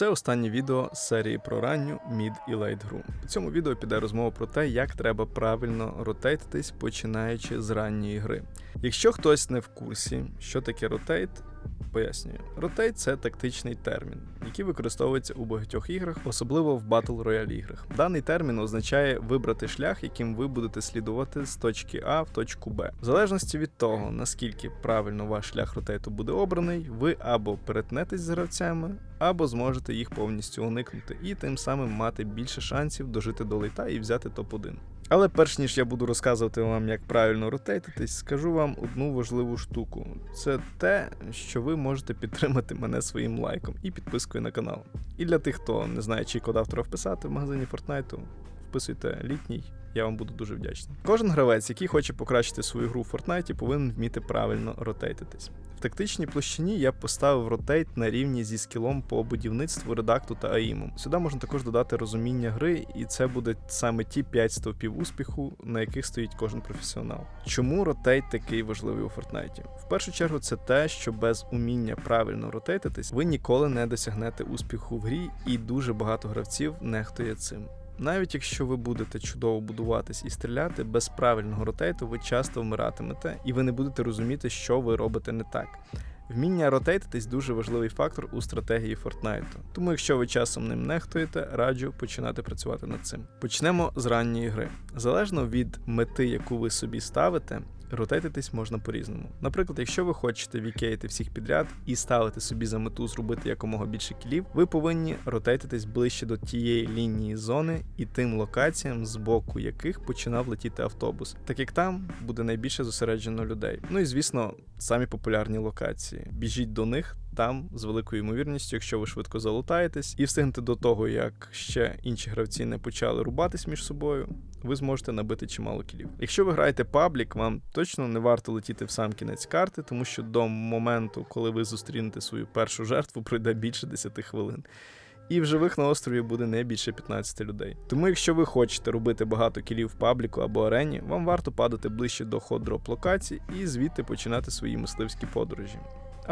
Це останнє відео з серії про ранню, мід і лейтгру. У цьому відео піде розмова про те, як треба правильно ротейтитись, починаючи з ранньої гри. Якщо хтось не в курсі, що таке ротейт, пояснюю. Ротейт це тактичний термін, який використовується у багатьох іграх, особливо в Battle Royale іграх. Даний термін означає вибрати шлях, яким ви будете слідувати з точки А в точку Б. В залежності від того, наскільки правильно ваш шлях ротейту буде обраний, ви або перетнетесь з гравцями, або зможете їх повністю уникнути, і тим самим мати більше шансів дожити до лейта і взяти топ-1. Але перш ніж я буду розказувати вам, як правильно ротейтитись, скажу вам одну важливу штуку: це те, що ви можете підтримати мене своїм лайком і підпискою на канал. І для тих, хто не знає, чий код автора вписати в магазині Fortnite, вписуйте літній. Я вам буду дуже вдячний. Кожен гравець, який хоче покращити свою гру в Fortnite, повинен вміти правильно ротейтитись. В тактичній площині я поставив ротейт на рівні зі скілом по будівництву, редакту та аїмом. Сюди можна також додати розуміння гри, і це буде саме ті 5 стовпів успіху, на яких стоїть кожен професіонал. Чому ротейт такий важливий у Фортнайті? В першу чергу, це те, що без уміння правильно ротейтитись, ви ніколи не досягнете успіху в грі, і дуже багато гравців нехтує цим. Навіть якщо ви будете чудово будуватись і стріляти, без правильного ротейту ви часто вмиратимете, і ви не будете розуміти, що ви робите не так. Вміння ротейтитись дуже важливий фактор у стратегії Фортнайту. Тому, якщо ви часом ним нехтуєте, раджу починати працювати над цим. Почнемо з ранньої гри. Залежно від мети, яку ви собі ставите, ротейтитись можна по-різному. Наприклад, якщо ви хочете вікеїти всіх підряд і ставити собі за мету зробити якомога більше кілів, ви повинні ротейтитись ближче до тієї лінії зони і тим локаціям, з боку яких починав летіти автобус, так як там буде найбільше зосереджено людей. Ну і звісно, самі популярні локації. Біжіть до них. Там з великою ймовірністю, якщо ви швидко залутаєтесь і встигнете до того, як ще інші гравці не почали рубатись між собою, ви зможете набити чимало кілів. Якщо ви граєте паблік, вам точно не варто летіти в сам кінець карти, тому що до моменту, коли ви зустрінете свою першу жертву, пройде більше 10 хвилин. І в живих на острові буде не більше 15 людей. Тому, якщо ви хочете робити багато кілів в пабліку або арені, вам варто падати ближче до ход-дроп локацій і звідти починати свої мисливські подорожі.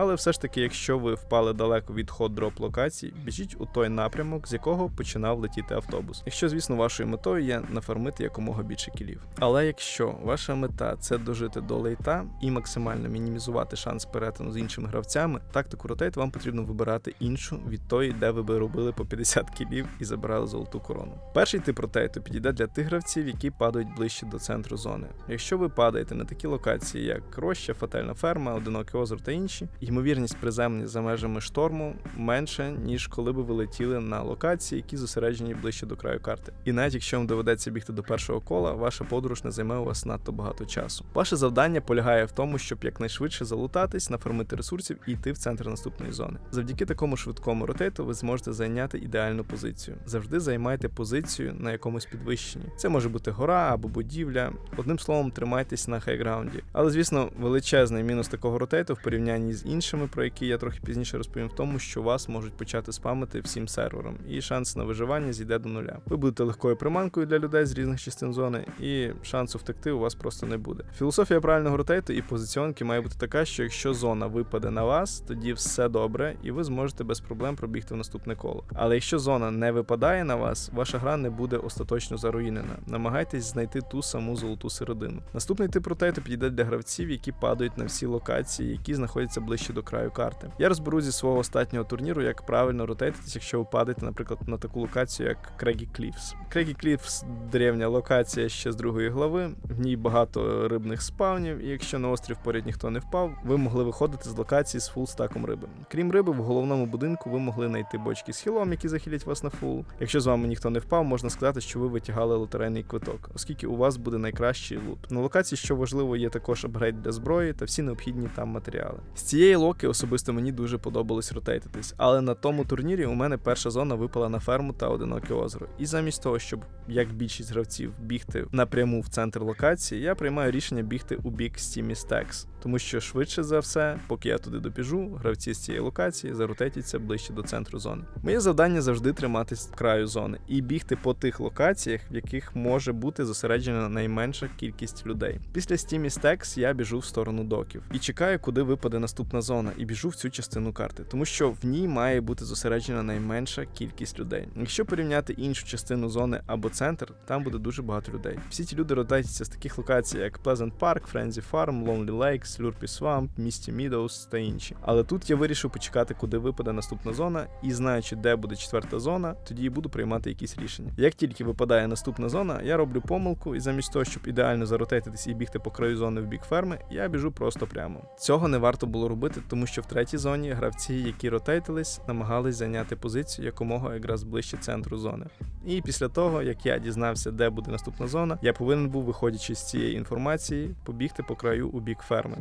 Але все ж таки, якщо ви впали далеко від ход-дроп локацій, біжіть у той напрямок, з якого починав летіти автобус. Якщо, звісно, вашою метою є нафармити якомога більше кілів. Але якщо ваша мета це дожити до лейта і максимально мінімізувати шанс перетину з іншими гравцями, тактику ротейт вам потрібно вибирати іншу від тої, де ви би робили по 50 кілів і забирали золоту корону. Перший тип ротейту підійде для тих гравців, які падають ближче до центру зони. Якщо ви падаєте на такі локації, як Роща, Фатальна ферма, Одиноке озеро та інші, ймовірність приземлення за межами шторму менше, ніж коли би ви летіли на локації, які зосереджені ближче до краю карти. І навіть якщо вам доведеться бігти до першого кола, ваша подорож не займе у вас надто багато часу. Ваше завдання полягає в тому, щоб якнайшвидше залутатись, нафармити ресурсів і йти в центр наступної зони. Завдяки такому швидкому ротейту ви зможете зайняти ідеальну позицію. Завжди займайте позицію на якомусь підвищенні. Це може бути гора або будівля. Одним словом, тримайтесь на хайграунді. Але звісно, величезний мінус такого ротейту в порівнянні з іншими, про які я трохи пізніше розповім, в тому, що вас можуть почати спамити всім сервером, і шанс на виживання зійде до нуля. Ви будете легкою приманкою для людей з різних частин зони, і шансу втекти у вас просто не буде. Філософія правильного ротейту і позиціонки має бути така, що якщо зона випаде на вас, тоді все добре, і ви зможете без проблем пробігти в наступне коло. Але якщо зона не випадає на вас, ваша гра не буде остаточно заруїнена. Намагайтесь знайти ту саму золоту середину. Наступний тип ротейту підійде для гравців, які падають на всі локації, які знаходяться ближче до краю карти. Я розберу зі свого останнього турніру, як правильно ротейтитись, якщо ви падаєте, наприклад, на таку локацію, як Крегі Кліфс. Крегі Кліфс древня локація ще з другої глави. В ній багато рибних спавнів, і якщо на острів поряд ніхто не впав, ви могли виходити з локації з фул стаком риби. Крім риби, в головному будинку ви могли знайти бочки з хілом, які захилять вас на фул. Якщо з вами ніхто не впав, можна сказати, що ви витягали лотерейний квиток, оскільки у вас буде найкращий лут. На локації, що важливо, є також апгрейд для зброї та всі необхідні там матеріали. З цієї локи особисто мені дуже подобалось ротейтитись, але на тому турнірі у мене перша зона випала на ферму та одиноке озеро. І замість того, щоб як більшість гравців бігти напряму в центр локації, я приймаю рішення бігти у бік Стімі Stacks. Тому що швидше за все, поки я туди добіжу, гравці з цієї локації заротетяться ближче до центру зони. Моє завдання завжди триматись краю зони і бігти по тих локаціях, в яких може бути зосереджена найменша кількість людей. Після Steamy Stacks я біжу в сторону доків і чекаю, куди випаде наступна зона, і біжу в цю частину карти, тому що в ній має бути зосереджена найменша кількість людей. Якщо порівняти іншу частину зони або центр, там буде дуже багато людей. Всі ті люди ротаються з таких локацій, як Pleasant Park, Frenzy Farm, Lonely Lake, Slurpy Swamp, Misty Meadows та інші. Але тут я вирішив почекати, куди випаде наступна зона, і знаючи, де буде четверта зона, тоді буду приймати якісь рішення. Як тільки випадає наступна зона, я роблю помилку, і замість того, щоб ідеально заротетитись і бігти по краю зони в бік ферми, я біжу просто прямо. Цього не варто було робити, тому що в третій зоні гравці, які ротейтились, намагались зайняти позицію якомога якраз ближче центру зони. І після того, як я дізнався, де буде наступна зона, я повинен був, виходячи з цієї інформації, побігти по краю у бік ферми,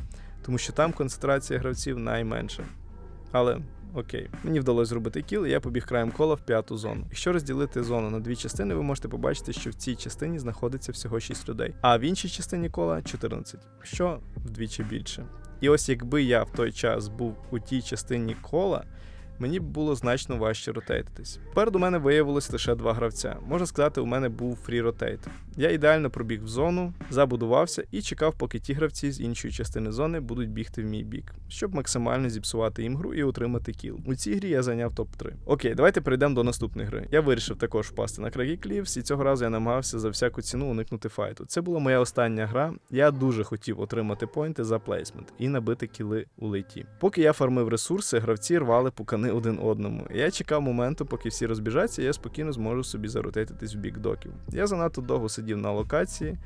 тому що там концентрація гравців найменша. Але окей, мені вдалося зробити кіл, і я побіг краєм кола в п'яту зону. Якщо розділити зону на дві частини, ви можете побачити, що в цій частині знаходиться всього 6 людей, а в іншій частині кола 14, що вдвічі більше. І ось якби я в той час був у тій частині кола, мені було значно важче ротейтитись. Попереду мене виявилось лише два гравця. Можна сказати, у мене був фрі ротейт. Я ідеально пробіг в зону, забудувався і чекав, поки ті гравці з іншої частини зони будуть бігти в мій бік, щоб максимально зіпсувати їм гру і отримати кіл. У цій грі я зайняв топ-3. Окей, давайте перейдемо до наступної гри. Я вирішив також впасти на краї клівс, і цього разу я намагався за всяку ціну уникнути файту. Це була моя остання гра. Я дуже хотів отримати поінти за плейсмент і набити кіли у леті. Поки я фармив ресурси, гравці рвали пукани один одному. Я чекав моменту, поки всі розбіжаться, і я спокійно зможу собі заротитись в бік доків. Я занадто довго сидів на локації,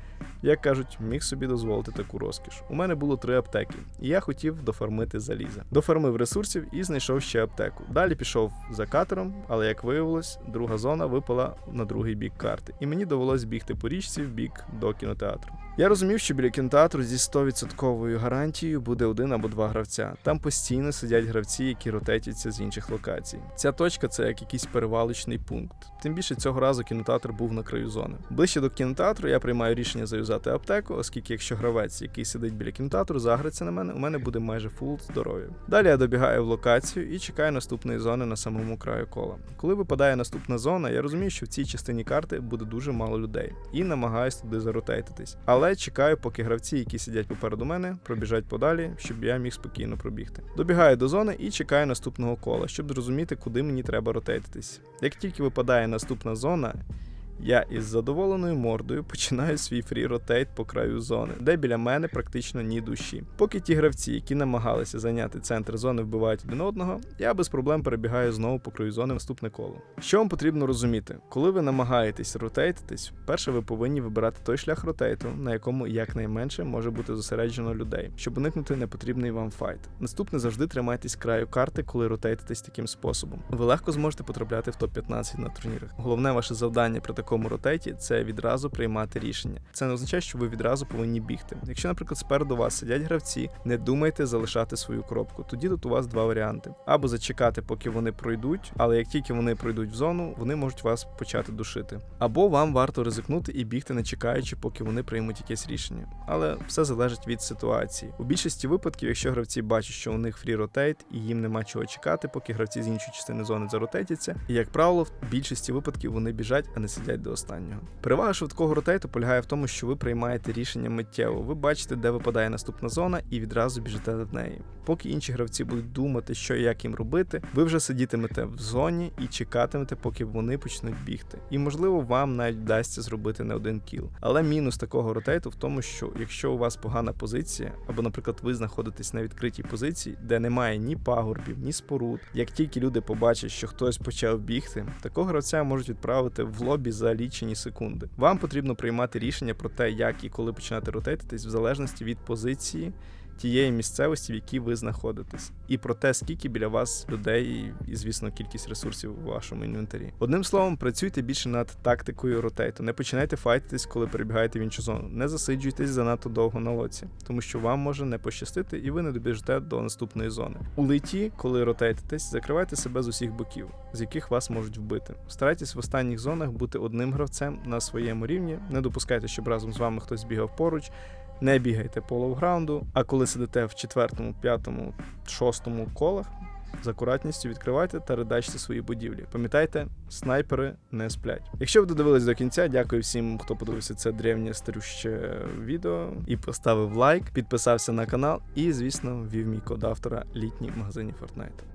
як кажуть, міг собі дозволити таку розкіш. У мене було три аптеки, і я хотів дофармити заліза. Дофармив ресурсів і знайшов ще аптеку. Далі пішов за катером, але як виявилось, друга зона випала на другий бік карти, і мені довелось бігти по річці в бік до кінотеатру. Я розумів, що біля кінотеатру зі 100% гарантією буде один або два гравця. Там постійно сидять гравці, які ротетяться з інших локацій. Ця точка це як якийсь перевалочний пункт. Тим більше цього разу кінотеатр був на краю зони. Ближче до кінотеатру я приймаю рішення заюзати аптеку, оскільки якщо гравець, який сидить біля кінотеатру, загриться на мене, у мене буде майже фул здоров'я. Далі я добігаю в локацію і чекаю наступної зони на самому краю кола. Коли випадає наступна зона, я розумію, що в цій частині карти буде дуже мало людей, і намагаюсь туди заротейтитись. Але чекаю, поки гравці, які сидять попереду мене, пробіжать подалі, щоб я міг спокійно пробігти. Добігаю до зони і чекаю наступного кола, щоб зрозуміти, куди мені треба ротейтитись. Як тільки випадає наступна зона, я із задоволеною мордою починаю свій фрі ротейт по краю зони, де біля мене практично ні душі. Поки ті гравці, які намагалися зайняти центр зони, вбивають один одного, я без проблем перебігаю знову по краю зони в наступне коло. Що вам потрібно розуміти, коли ви намагаєтесь ротейтитись, перше ви повинні вибирати той шлях ротейту, на якому якнайменше може бути зосереджено людей, щоб уникнути непотрібний вам файт. Наступне завжди тримайтесь краю карти, коли ротейтитесь таким способом. Ви легко зможете потрапляти в топ-15 на турнірах. Головне ваше завдання при такому ротеті це відразу приймати рішення. Це не означає, що ви відразу повинні бігти. Якщо, наприклад, спереду вас сидять гравці, не думайте залишати свою кропку. Тоді тут у вас два варіанти: або зачекати, поки вони пройдуть, але як тільки вони пройдуть в зону, вони можуть вас почати душити. Або вам варто ризикнути і бігти, не чекаючи, поки вони приймуть якесь рішення. Але все залежить від ситуації. У більшості випадків, якщо гравці бачать, що у них фрі ротейт і їм нема чого чекати, поки гравці з іншої частини зони заротетяться, і як правило, в більшості випадків вони біжать, а не сидять до останнього. Перевага швидкого ротейту полягає в тому, що ви приймаєте рішення миттєво. Ви бачите, де випадає наступна зона, і відразу біжите до неї. Поки інші гравці будуть думати, що і як їм робити, ви вже сидітимете в зоні і чекатимете, поки вони почнуть бігти. І можливо, вам навіть вдасться зробити не один кіл. Але мінус такого ротейту в тому, що якщо у вас погана позиція, або, наприклад, ви знаходитесь на відкритій позиції, де немає ні пагорбів, ні споруд. Як тільки люди побачать, що хтось почав бігти, такого гравця можуть відправити в лобі за лічені секунди. Вам потрібно приймати рішення про те, як і коли починати ротейтитись, в залежності від позиції. Тієї місцевості, в якій ви знаходитесь, і про те, скільки біля вас людей, і, звісно, кількість ресурсів у вашому інвентарі. Одним словом, працюйте більше над тактикою ротейту. Не починайте файтитись, коли перебігаєте в іншу зону. Не засиджуйтесь занадто довго на лоці, тому що вам може не пощастити, і ви не добіжите до наступної зони. У леті, коли ротейтитесь, закривайте себе з усіх боків, з яких вас можуть вбити. Старайтесь в останніх зонах бути одним гравцем на своєму рівні. Не допускайте, щоб разом з вами хтось бігав поруч. Не бігайте по лоуграунду, а коли сидите в четвертому, п'ятому, шостому колах, з акуратністю відкривайте та редачте свої будівлі. Пам'ятайте, снайпери не сплять. Якщо ви додивились до кінця, дякую всім, хто подивився це древнє старюще відео і поставив лайк, підписався на канал і, звісно, ввів мій код автора літній магазині Fortnite.